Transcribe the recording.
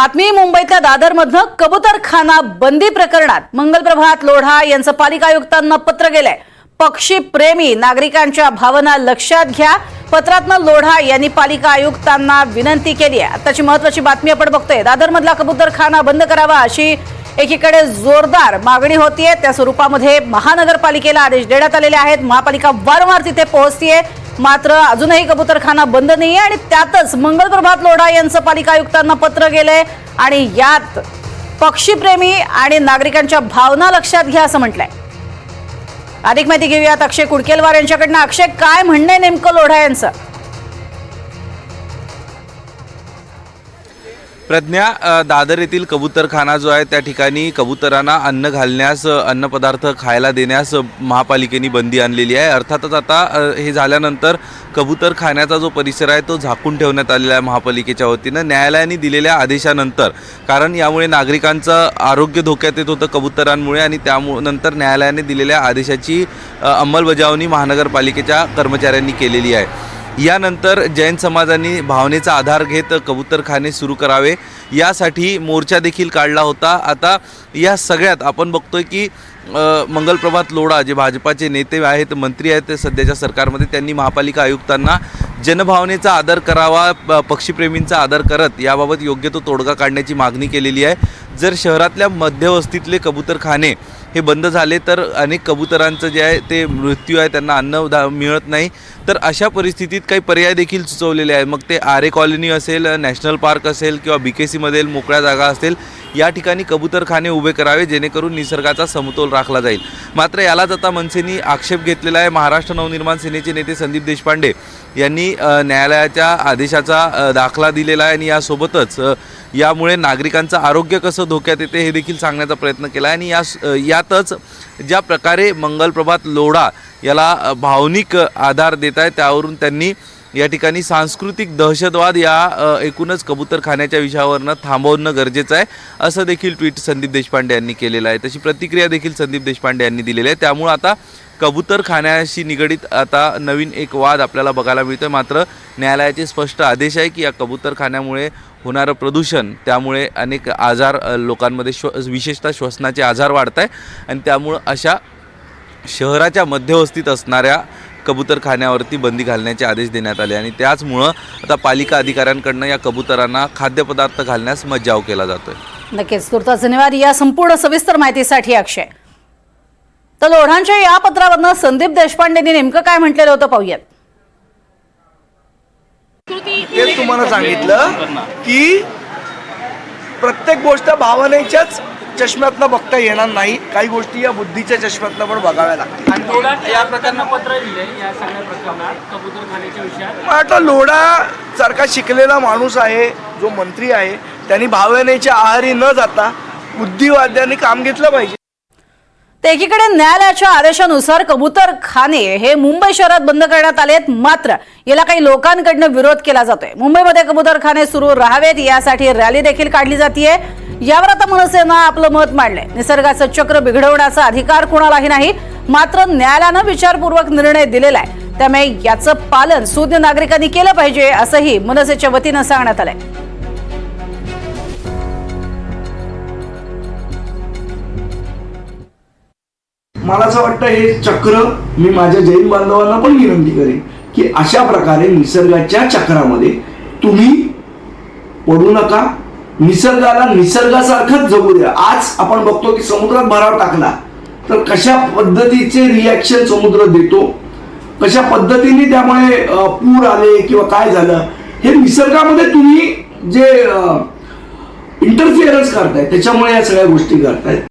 बातमी मुंबईतल्या दादरमधनं कबुतरखाना बंदी प्रकरणात मंगलप्रभात लोढा यांचं पालिका आयुक्तांना पत्र गेलंय. पक्षीप्रेमी नागरिकांच्या भावना लक्षात घ्या. पत्रातनं लोढा यांनी पालिका आयुक्तांना विनंती केली आहे. आताची महत्वाची बातमी आपण बघतोय. दादरमधला कबुतरखाना बंद करावा अशी एकीकडे जोरदार मागणी होतीये. त्या स्वरूपामध्ये महानगरपालिकेला आदेश देण्यात आलेले आहेत. महापालिका वारंवार तिथे पोहोचतीये. मात्र अजूनही कबुतरखाना बंद नाही आहे आणि त्यातच मंगलप्रभात लोढा यांचं पालिका आयुक्तांना पत्र गेलंय आणि यात पक्षीप्रेमी आणि नागरिकांच्या भावना लक्षात घ्या असं म्हटलंय. अधिक माहिती घेऊयात अक्षय कुडकेलवार यांच्याकडनं. अक्षय काय म्हणणं आहे नेमकं लोढा यांचं? प्रज्ञा दादर येथील कबूतरखाना जो आहे त्या ठिकाणी कबुतरांना अन्न घालण्यास अन्नपदार्थ खायला देण्यास महापालिकेने बंदी आणलेली आहे. अर्थातच आता हे झाल्यानंतर कबूतरखान्याचा जो परिसर आहे तो झाकून ठेवण्यात आलेला आहे महापालिकेच्या वतीनं. न्यायालयाने दिलेल्या आदेशानंतर कारण यामुळे नागरिकांचं आरोग्य धोक्यात येत होतं कबुतरांमुळे आणि त्यामुळे नंतर न्यायालयाने दिलेल्या आदेशाची अंमलबजावणी महानगरपालिकेच्या कर्मचाऱ्यांनी केलेली आहे. यानंतर जैन समाजाने भावनेचा आधार घेत कबूतरखाने सुरू करावे. यासाठी मोर्चा देखील काढला होता. आता या सगळ्यात आपण बघतोय की मंगलप्रभात लोढा जे भाजपाचे नेते आहेत मंत्री आहेत सध्याच्या सरकारमध्ये त्यांनी महापालिका आयुक्तांना जनभावनेचा आदर करावा प- पक्षीप्रेमींचा आदर करत याबाबत योग्य तो तोडगा काढण्याची मागणी केलेली आहे. जर शहरातल्या मध्यवस्तीतले कबूतरखाने हे बंद झाले तर अनेक कबुतरांचं जे आहे ते मृत्यू आहे त्यांना अन्न दा- मिळत नाही. तर अशा परिस्थितीत काही पर्याय देखील सुचवलेले आहेत. मग ते आरे कॉलनी असेल नॅशनल पार्क असेल किंवा बी के सीमधील मोकळ्या जागा असेल या ठिकाणी कबूतरखाने उभे करावे जेणेकरून निसर्गाचा समतोल राखला जाईल. मात्र यालाच आता मनसेनी आक्षेप घेतलेला आहे. महाराष्ट्र नवनिर्माण सेनेचे नेते संदीप देशपांडे यांनी न्यायालयाच्या आदेशाचा दाखला दिलेला आहे आणि यासोबतच यामुळे नागरिकांचं आरोग्य कसं धोक्यात येते हे देखील सांगण्याचा प्रयत्न केला. आहे आणि या यातच ज्या प्रकारे मंगलप्रभात लोढा याला भावनिक आधार देत आहे त्यावरून त्यांनी या ठिकाणी सांस्कृतिक दहशतवाद या एकूणच कबूतरखान्याच्या विषयावरनं थांबवणं गरजेचं आहे असं देखील ट्विट संदीप देशपांडे यांनी केलेलं आहे. तशी प्रतिक्रिया देखील संदीप देशपांडे यांनी दिलेली आहे. त्यामुळं आता कबूतरखान्याशी निगडीत आता नवीन एक वाद आपल्याला बघायला मिळतोय. मात्र न्यायालयाचे स्पष्ट आदेश आहे की या कबूतरखान्यामुळे होणारं प्रदूषण त्यामुळे अनेक आजार लोकांमध्ये श्व विशेषतः श्वसनाचे आजार वाढत आहे आणि त्यामुळं अशा शहराच्या मध्यवस्तीत असणाऱ्या कबूतरखान्यावरती बंदी घालण्याचे आदेश देण्यात आले. आणि त्याचमुळं आता पालिका अधिकाऱ्यांकडनं या कबुतरांना खाद्यपदार्थ घालण्यास मज्जाव केला जातोय. नक्कीच तुर्तास धन्यवाद. या संपूर्ण सविस्तर माहितीसाठी अक्षय. तर लोढांच्या या पत्रावरनं संदीप देशपांडेंनी नेमकं काय म्हटलेलं होतं पाहूयात. तुम्हाला सांगितलं की प्रत्येक गोष्ट भावनेच्याच चष्म्यातनं बघता येणार नाही. काही गोष्टी या बुद्धीच्या चष्म्यातनं पण बघाव्या लागतील. आणि लोढा या प्रकरणात पत्र लिहिले या सगळ्या प्रकरणात कबूतरखान्याच्या विषयात. मला वाटतं लोढा सारखा शिकलेला माणूस आहे जो मंत्री आहे त्यांनी भावनेच्या आहारी न जाता बुद्धिवाद्यांनी काम घेतलं पाहिजे. तर एकीकडे न्यायालयाच्या आदेशानुसार कबूतर खाने हे मुंबई शहरात बंद करण्यात आले आहेत. मात्र याला काही लोकांकडनं विरोध केला जातोय. मुंबईमध्ये कबूतर खाने सुरू राहावेत. यासाठी रॅली देखील काढली जाते यावर आता मनसेनं आपलं मत मांडलंय. निसर्गाचं चक्र बिघडवण्याचा अधिकार कोणालाही नाही. मात्र न्यायालयानं विचारपूर्वक निर्णय दिलेला आहे त्यामुळे याचं पालन सुज्ञ नागरिकांनी केलं पाहिजे असंही मनसेच्या वतीनं सांगण्यात आलंय. मला असं वाटतं हे चक्र मी माझ्या जैन बांधवांना पण विनंती करेन की अशा प्रकारे निसर्गाच्या चक्रामध्ये तुम्ही पडू नका. निसर्गाला निसर्गासारखंच जगू द्या. आज आपण बघतो की समुद्रात भराव टाकला तर कशा पद्धतीचे रिॲक्शन समुद्र देतो? कशा पद्धतीने त्यामुळे पूर आले किंवा काय झालं? हे निसर्गामध्ये तुम्ही जे इंटरफिअरन्स करताय त्याच्यामुळे या सगळ्या गोष्टी करतायत.